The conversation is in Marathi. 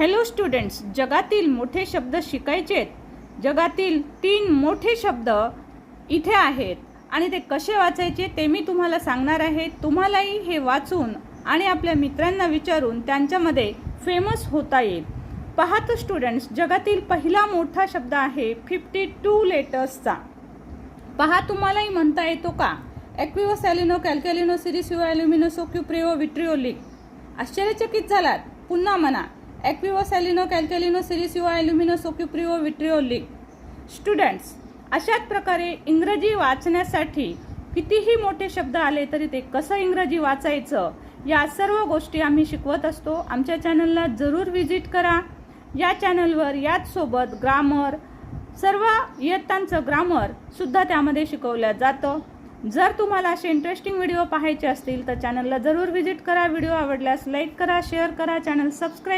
हॅलो स्टुडंट्स जगातील मोठे शब्द शिकायचे आहेत जगातील तीन मोठे शब्द इथे आहेत आणि ते कसे वाचायचे ते मी तुम्हाला सांगणार आहे. तुम्हालाही हे वाचून आणि आपल्या मित्रांना विचारून त्यांच्यामध्ये फेमस होता येईल. पाहतो स्टुडंट्स जगातील पहिला मोठा शब्द आहे फिफ्टी टू लेटर्सचा पहा तुम्हालाही म्हणता येतो का? ॲक्विओ सॅलिनो कॅल्कॅलिनो सिरिसिओ ॲल्युमिनोसो क्युप्रिओ विट्रिओलिक आश्चर्यचकित झालात. पुन्हा म्हणा. ॲक्विओ सॅलिनो कॅल्कॅलिनो सिरिसिओ ॲल्युमिनो सोक्युप्रिओ विट्रिओलिक स्टुडंट्स अशाच प्रकारे इंग्रजी वाचण्यासाठी कितीही मोठे शब्द आले तरी ते कसं इंग्रजी वाचायचं या सर्व गोष्टी आम्ही शिकवत असतो. आमच्या चॅनलला जरूर व्हिजिट करा. या चॅनलवर याचसोबत ग्रामर सर्व इयत्तांचं ग्रामर सुद्धा त्यामध्ये शिकवलं जातं. जर तुम्हाला असे इंटरेस्टिंग व्हिडिओ पाहायचे असतील तर चॅनलला जरूर व्हिजिट करा. व्हिडिओ आवडल्यास लाईक करा शेअर करा. Channel subscribe